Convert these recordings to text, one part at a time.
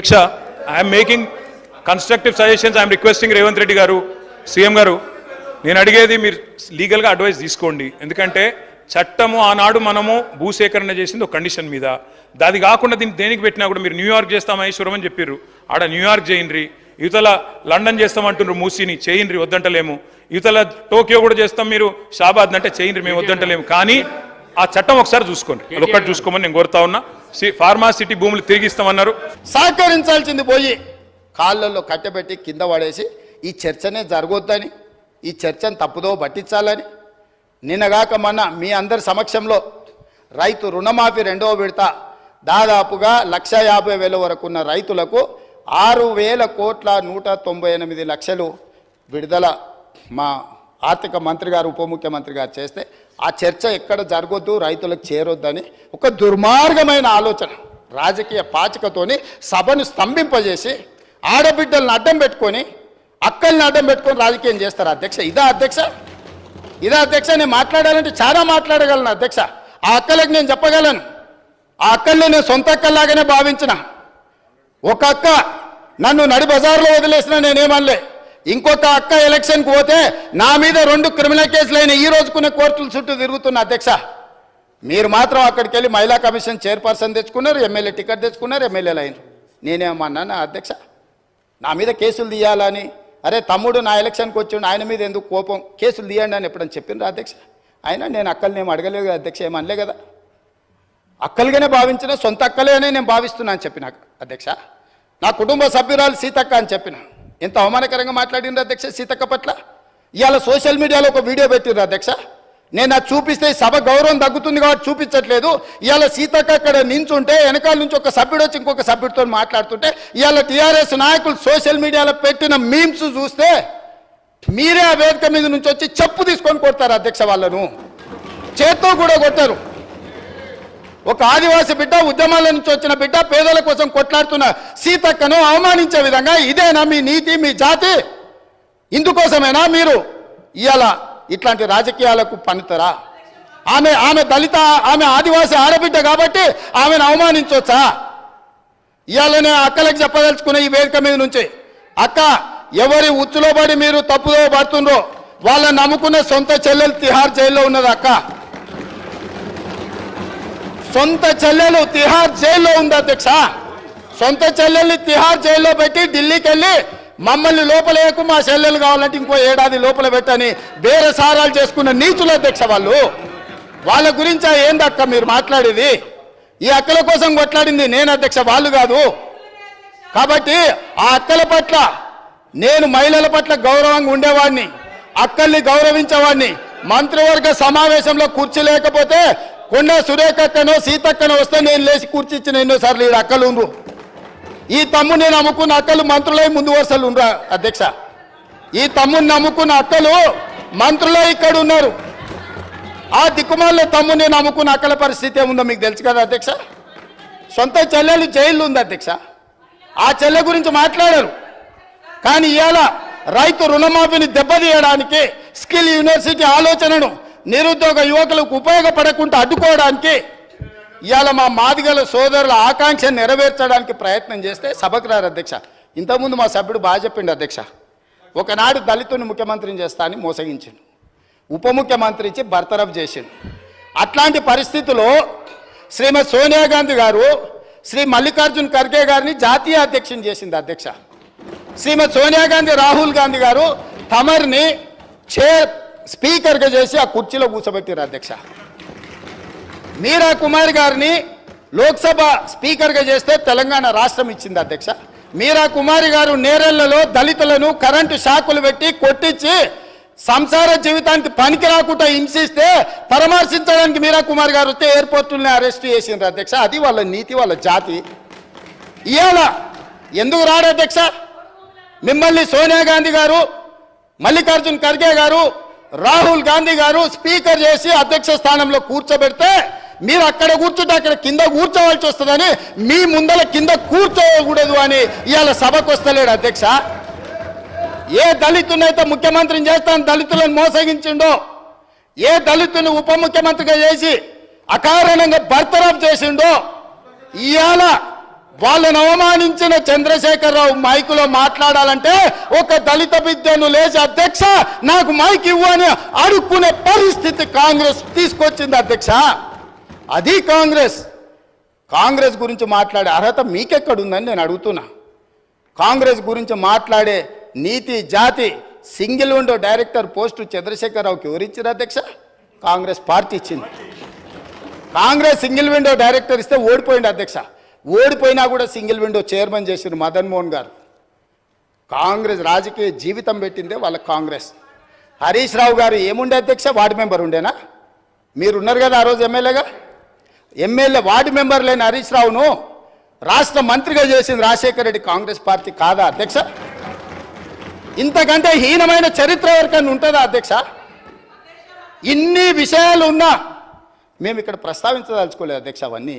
అధ్యక్ష I'm making constructive suggestions I'm requesting Revanth Reddy గారు CM గారు నేను అడిగేది మీరు లీగల్గా అడ్వైస్ తీసుకోండి. ఎందుకంటే చట్టము ఆనాడు మనము భూసేకరణ చేసింది ఒక కండిషన్ మీద. అది కాకుండా దీన్ని దేనికి పెట్టినా కూడా మీరు న్యూయార్క్ చేస్తాం మహేశ్వరం అని చెప్పారు ఆడ న్యూయార్క్ చేయండి యువతల లండన్ చేస్తామంటున్నారు మూసీని. చేయండి వద్దంటలేము. యువతల టోక్యో కూడా చేస్తాం మీరు షాబాద్ అంటే చేయండి మేము వద్దంటలేము. కానీ ఆ చట్టం ఒకసారి చూసుకోండి. అదొక్కటి చూసుకోమని నేను కోరుతా ఉన్నా. సి- ఫార్మా సిటీ భూములు తిరిగి ఇస్తామన్నారు సహకరించాల్సింది పోయి కాళ్ళల్లో కట్టబెట్టి కింద పడేసి ఈ చర్చనే జరగొద్దని ఈ చర్చను తప్పుదో పట్టించాలని నిన్నగాక మొన్న మీ అందరి సమక్షంలో రైతు రుణమాఫీ రెండవ విడత దాదాపుగా లక్ష యాభై వేల వరకు ఉన్న రైతులకు ఆరు వేల కోట్ల నూట తొంభై ఎనిమిది లక్షలు విడుదల మా ఆర్థిక మంత్రి గారు ఉప ముఖ్యమంత్రి గారు చేస్తే ఆ చర్చ ఎక్కడ జరగొద్దు రైతులకు చేరొద్దని ఒక దుర్మార్గమైన ఆలోచన. రాజకీయ పాచికతోని సభను స్తంభింపజేసి ఆడబిడ్డలను అడ్డం పెట్టుకొని అక్కల్ని అడ్డం పెట్టుకొని రాజకీయం చేస్తారు అధ్యక్ష. ఇదా అధ్యక్ష? ఇదా అధ్యక్ష? నేను మాట్లాడాలంటే చాలా మాట్లాడగలను అధ్యక్ష. ఆ అక్కలకు నేను చెప్పగలను. ఆ అక్కల్ని నేను సొంత అక్కల్లాగానే భావించిన. ఒక అక్క నన్ను నడి బజార్లో వదిలేసిన నేనేమనలే. ఇంకొక అక్క ఎలక్షన్కి పోతే నా మీద రెండు క్రిమినల్ కేసులైన ఈ రోజుకున్న కోర్టుల చుట్టూ తిరుగుతున్న అధ్యక్ష. మీరు మాత్రం అక్కడికి వెళ్ళి మహిళా కమిషన్ చైర్పర్సన్ తెచ్చుకున్నారు ఎమ్మెల్యే టికెట్ తెచ్చుకున్నారు ఎమ్మెల్యేలు అయినారు నేనేమన్నాను అధ్యక్ష? నా మీద కేసులు తీయాలని. అరే తమ్ముడు నా ఎలక్షన్కి వచ్చిండు ఆయన మీద ఎందుకు కోపం? కేసులు తీయండి అని ఎప్పుడని చెప్పిండ్రు అధ్యక్ష? అయినా నేను అక్కల్ని అడగలేదు కదా అధ్యక్ష ఏమనలే కదా? అక్కలుగానే భావించిన సొంత అక్కలే అని నేను భావిస్తున్నాను చెప్పిన అధ్యక్ష. నా కుటుంబ సభ్యురాలు సీతక్క అని చెప్పిన. ఎంత అవమానకరంగా మాట్లాడిండ్రు అధ్యక్ష సీతక్క పట్ల? ఇవాళ సోషల్ మీడియాలో ఒక వీడియో పెట్టిర్రు అధ్యక్ష. నేను అది చూపిస్తే సభ గౌరవం తగ్గుతుంది కాబట్టి చూపించట్లేదు. ఇవాళ సీతక్క అక్కడ నించుంటే వెనకాల నుంచి ఒక సభ్యుడు వచ్చి ఇంకొక సభ్యుడితో మాట్లాడుతుంటే ఇవాళ టీఆర్ఎస్ నాయకులు సోషల్ మీడియాలో పెట్టిన మీమ్స్ చూస్తే మీరే ఆ వేదిక మీద నుంచి వచ్చి చెప్పు తీసుకొని కొడతారు అధ్యక్ష వాళ్ళను. చేత్తో కూడా కొట్టారు. ఒక ఆదివాసి బిడ్డ ఉద్యమాల నుంచి వచ్చిన బిడ్డ పేదల కోసం కొట్లాడుతున్న సీతక్కను అవమానించే విధంగా ఇదేనా మీ నీతి మీ జాతి? ఇందుకోసమేనా మీరు ఇవాళ ఇట్లాంటి రాజకీయాలకు పనితరా? ఆమె ఆమె దళిత ఆమె ఆదివాసి ఆడబిడ్డ కాబట్టి ఆమెను అవమానించవచ్చా ఇవాళనే అక్కలకు చెప్పదలుచుకున్న ఈ వేదిక మీద నుంచి అక్క ఎవరి ఉచ్చులో పడి మీరు తప్పుదో పడుతుండ్రో వాళ్ళని నమ్ముకునే సొంత చెల్లెలు తిహార్ జైల్లో ఉన్నది అక్క. సొంత చెల్లెలు తిహార్ జైల్లో ఉంది అధ్యక్ష. సొంత చెల్లెల్ని తిహార్ జైల్లో పెట్టి ఢిల్లీకి వెళ్ళి మమ్మల్ని లోపలేయకు మా చెల్లెలు కావాలంటే ఇంకో ఏడాది లోపల పెట్టని వేరే సారాలు చేసుకున్న నీచుల అధ్యక్ష వాళ్ళు. వాళ్ళ గురించి ఏందక్క మీరు మాట్లాడేది? ఈ అక్కల కోసం కొట్లాడింది నేను అధ్యక్ష వాళ్ళు కాదు. కాబట్టి ఆ అక్కల పట్ల నేను మహిళల పట్ల గౌరవంగా ఉండేవాడిని అక్కల్ని గౌరవించేవాడిని. మంత్రివర్గ సమావేశంలో కూర్చోలేకపోతే కొండ సురేఖక్కనో సీతక్కనో వస్తే నేను లేచి కూర్చిచ్చిన ఎన్నోసార్లు ఈ అక్కలు ఉండ్రు. ఈ తమ్ముని నమ్ముకున్న అక్కలు మంత్రులై ముందు వరుసలు ఉండరా అధ్యక్ష. ఈ తమ్ముని నమ్ముకున్న అక్కలు మంత్రులే ఇక్కడ ఉన్నారు. ఆ దిక్కుమాల తమ్ముని నమ్ముకున్న అక్కల పరిస్థితి ఏముందో మీకు తెలుసు కదా అధ్యక్ష? సొంత చెల్లెలు జైల్లో ఉంది అధ్యక్ష. ఆ చెల్లె గురించి మాట్లాడారు. కానీ ఇవాళ రైతు రుణమాఫీని దెబ్బతీయడానికి స్కిల్ యూనివర్సిటీ ఆలోచనను నిరుద్యోగ యువకులకు ఉపయోగపడకుండా అడ్డుకోవడానికి ఇవాళ మా మాదిగల సోదరుల ఆకాంక్ష నెరవేర్చడానికి ప్రయత్నం చేస్తే సభకు రారు అధ్యక్ష. ఇంతకుముందు మా సభ్యుడు బాగా చెప్పిండు అధ్యక్ష. ఒకనాడు దళితుని ముఖ్యమంత్రిని చేస్తా అని మోసగించిండు. ఉప ముఖ్యమంత్రి ఇచ్చి బర్తరఫ్ చేసిండు. అట్లాంటి పరిస్థితుల్లో శ్రీమతి సోనియా గాంధీ గారు శ్రీ మల్లికార్జున్ ఖర్గే గారిని జాతీయ అధ్యక్షుని చేసింది అధ్యక్ష. శ్రీమతి సోనియా గాంధీ రాహుల్ గాంధీ గారు తమరిని చైర్ స్పీకర్గా చేసి ఆ కుర్చీలో కూర్చోబెట్టారు అధ్యక్ష. మీరా కుమార్ గారిని లోక్సభ స్పీకర్గా చేస్తే తెలంగాణ రాష్ట్రం ఇచ్చింది అధ్యక్ష. మీరా కుమారి గారు నేరెళ్ళలో దళితులను కరెంటు షాకులు పెట్టి కొట్టించి సంసార జీవితానికి పనికి రాకుండా హింసిస్తే పరామర్శించడానికి మీరా కుమార్ గారు వస్తే ఎయిర్పోర్టుల్ని అరెస్ట్ చేసిండ్రు అధ్యక్ష. అది వాళ్ళ నీతి వాళ్ళ జాతి. ఇవాళ ఎందుకు రాడు అధ్యక్ష? మిమ్మల్ని సోనియా గాంధీ గారు మల్లికార్జున్ ఖర్గే గారు రాహుల్ గాంధీ గారు స్పీకర్ చేసి అధ్యక్ష స్థానంలో కూర్చోబెడితే మీరు అక్కడ కూర్చుంటే అక్కడ కింద కూర్చోవాల్సి వస్తుందని మీ ముందల కింద కూర్చోకూడదు అని ఇవాళ సభకు వస్తలేడు అధ్యక్ష. ఏ దళితునైతే ముఖ్యమంత్రిని చేస్తాను దళితులను మోసగించిండో ఏ దళితుని ఉప ముఖ్యమంత్రిగా చేసి అకారణంగా బర్తరఫ్ చేసిండో ఇవాళ వాళ్ళను అవమానించిన చంద్రశేఖరరావు మైకులో మాట్లాడాలంటే ఒక దళిత బిడ్డను లేచి అధ్యక్ష నాకు మైక్ ఇవ్వని అని అడుక్కునే పరిస్థితి కాంగ్రెస్ తీసుకొచ్చింది అధ్యక్ష. అది కాంగ్రెస్. కాంగ్రెస్ గురించి మాట్లాడే అర్హత మీకెక్కడుందని నేను అడుగుతున్నా. కాంగ్రెస్ గురించి మాట్లాడే నీతి జాతి సింగిల్ విండో డైరెక్టర్ పోస్టు చంద్రశేఖరరావుకి ఎవరిచ్చారు అధ్యక్ష? కాంగ్రెస్ పార్టీ ఇచ్చింది. కాంగ్రెస్ సింగిల్ విండో డైరెక్టర్ ఇస్తే ఓడిపోయింది అధ్యక్ష. ఓడిపోయినా కూడా సింగిల్ విండో చైర్మన్ చేసిన మదన్ మోహన్ గారు. కాంగ్రెస్ రాజకీయ జీవితం పెట్టిందే వాళ్ళ కాంగ్రెస్. హరీష్ రావు గారు ఏముండే అధ్యక్ష? వార్డు మెంబర్ ఉండేనా? మీరు ఉన్నారు కదా ఆ రోజు ఎమ్మెల్యేగా? ఎమ్మెల్యే వార్డు మెంబర్ లేని హరీష్ రావును రాష్ట్ర మంత్రిగా చేసింది రాజశేఖర రెడ్డి కాంగ్రెస్ పార్టీ కాదా అధ్యక్ష? ఇంతకంటే హీనమైన చరిత్ర ఎవరికైనా ఉంటుందా అధ్యక్ష? ఇన్ని విషయాలు ఉన్నా మేము ఇక్కడ ప్రస్తావించదలుచుకోలేదు అధ్యక్ష అవన్నీ.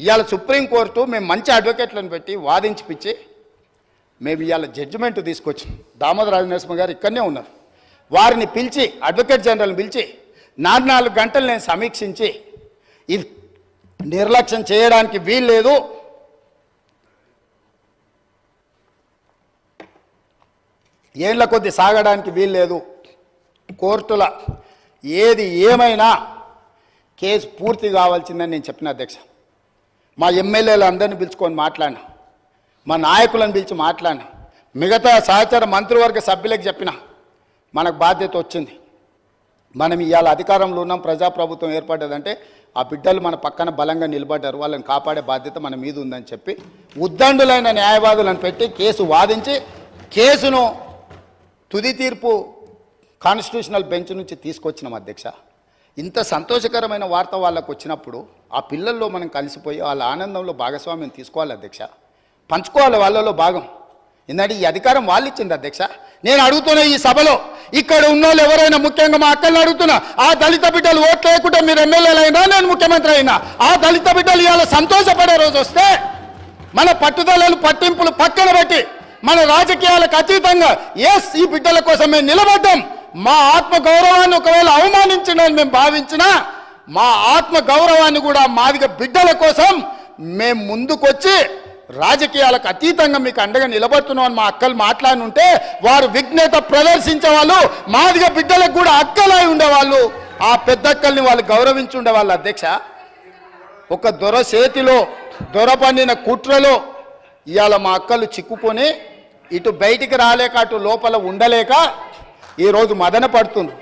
ఇవాళ సుప్రీంకోర్టు మేము మంచి అడ్వకేట్లను పెట్టి వాదించిపిచ్చి మేము ఇవాళ జడ్జిమెంట్ తీసుకొచ్చాం దామోదర రాజనరసింహ గారు ఇక్కడనే ఉన్నారు. వారిని పిలిచి అడ్వకేట్ జనరల్ని పిలిచి నాలుగు నాలుగు గంటలు నేను సమీక్షించి ఇది నిర్లక్ష్యం చేయడానికి వీల్లేదు. ఏళ్ళ కొద్ది సాగడానికి వీల్లేదు. కోర్టుల ఏది ఏమైనా కేసు పూర్తి కావాల్సిందని నేను చెప్పిన అధ్యక్ష. మా ఎమ్మెల్యేలు అందరిని పిలుచుకొని మాట్లాడినా. మా నాయకులను పిలిచి మాట్లాడినా. మిగతా సహచర మంత్రివర్గ సభ్యులకు చెప్పిన. మనకు బాధ్యత వచ్చింది. మనం ఇవాళ అధికారంలో ఉన్నాం ప్రజాప్రభుత్వం ఏర్పడ్డదంటే ఆ బిడ్డలు మన పక్కన బలంగా నిలబడ్డారు. వాళ్ళని కాపాడే బాధ్యత మన మీద ఉందని చెప్పి ఉద్దండులైన న్యాయవాదులను పెట్టి కేసు వాదించి కేసును తుది తీర్పు కాన్స్టిట్యూషనల్ బెంచ్ నుంచి తీసుకొచ్చినాం అధ్యక్ష. ఇంత సంతోషకరమైన వార్త వాళ్ళకు వచ్చినప్పుడు ఆ పిల్లల్లో మనం కలిసిపోయి వాళ్ళ ఆనందంలో భాగస్వామ్యం తీసుకోవాలి అధ్యక్ష. పంచుకోవాలి వాళ్ళలో భాగం. ఎందుకంటే ఈ అధికారం వాళ్ళు ఇచ్చింది అధ్యక్ష. నేను అడుగుతున్న ఈ సభలో ఇక్కడ ఉన్న వాళ్ళు ఎవరైనా ముఖ్యంగా మా అక్కల్ని అడుగుతున్నా ఆ దళిత బిడ్డలు ఓట్లు లేకుంటే మీరు ఎమ్మెల్యేలైనా అయినా నేను ముఖ్యమంత్రి అయినా ఆ దళిత బిడ్డలు ఇవాళ సంతోషపడే రోజు వస్తే మన పట్టుదలలు పట్టింపులు పక్కన పెట్టి మన రాజకీయాలకు అతీతంగా ఎస్ ఈ బిడ్డల కోసం మేము నిలబడ్డాం. మా ఆత్మ గౌరవాన్ని ఒకవేళ అవమానించిన మేము భావించినా మా ఆత్మ గౌరవాన్ని కూడా మాదిగ బిడ్డల కోసం మేము ముందుకొచ్చి రాజకీయాలకు అతీతంగా మీకు అండగా నిలబడుతున్నాం అని మా అక్కలు మాట్లాడుంటే వారు విఘ్నత ప్రదర్శించే వాళ్ళు మాదిగ బిడ్డలకు కూడా అక్కలై ఉండేవాళ్ళు. ఆ పెద్దక్కల్ని వాళ్ళు గౌరవించి ఉండేవాళ్ళు అధ్యక్ష. ఒక దొర చేతిలో దొర పండిన కుట్రలో ఇవాళ మా అక్కలు చిక్కుకొని ఇటు బయటికి రాలేక అటు లోపల ఉండలేక ఈరోజు మదన పడుతున్నారు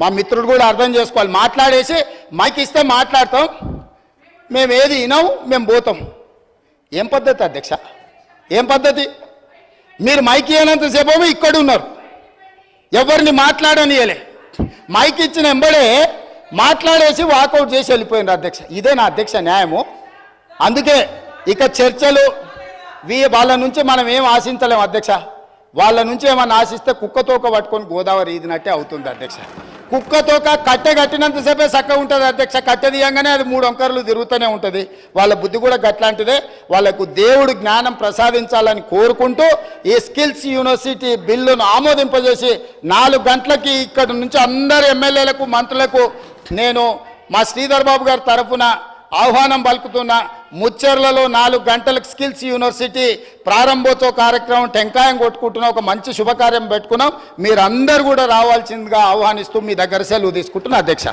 మా మిత్రుడు కూడా అర్థం చేసుకోవాలి. మాట్లాడేసి మైక్ ఇస్తే మాట్లాడతాం. మేము ఏది వినాం మేము పోతాం. ఏం పద్ధతి అధ్యక్ష? ఏం పద్ధతి? మీరు మైక్ ఇవ్వనంతసేపు ఇక్కడ ఉన్నారు. ఎవరిని మాట్లాడనియలే. మైక్ ఇచ్చిన ఎంబడే మాట్లాడేసి వాకౌట్ చేసి వెళ్ళిపోయినారు అధ్యక్ష. ఇదే నా అధ్యక్ష న్యాయము. అందుకే ఇక చర్చలు వీ వాళ్ళ నుంచి మనం ఏం ఆశించలేము అధ్యక్ష. వాళ్ళ నుంచి ఏమన్నా ఆశిస్తే కుక్కతోక పట్టుకొని గోదావరి ఈదినట్టే అవుతుంది అధ్యక్ష. కుక్కతోక కట్టె కట్టినంతసేపే చక్కగా ఉంటుంది అధ్యక్ష. కట్టె తీయంగానే అది మూడు అంకర్లు తిరుగుతూనే ఉంటుంది. వాళ్ళ బుద్ధి కూడా గట్లాంటిదే. వాళ్ళకు దేవుడు జ్ఞానం ప్రసాదించాలని కోరుకుంటూ ఈ స్కిల్స్ యూనివర్సిటీ బిల్లును ఆమోదింపజేసి నాలుగు గంటలకి ఇక్కడ నుంచి అందరు ఎమ్మెల్యేలకు మంత్రులకు నేను మా శ్రీధర్ బాబు గారి తరఫున ఆహ్వానం పలుకుతున్నా. ముచ్చెర్లలో నాలుగు గంటలకు స్కిల్స్ యూనివర్సిటీ ప్రారంభోత్సవ కార్యక్రమం టెంకాయం కొట్టుకుంటున్న ఒక మంచి శుభకార్యం పెట్టుకున్నాం. మీరందరూ కూడా రావాల్సిందిగా ఆహ్వానిస్తూ మీ దగ్గర సెలవు తీసుకుంటున్నా అధ్యక్ష.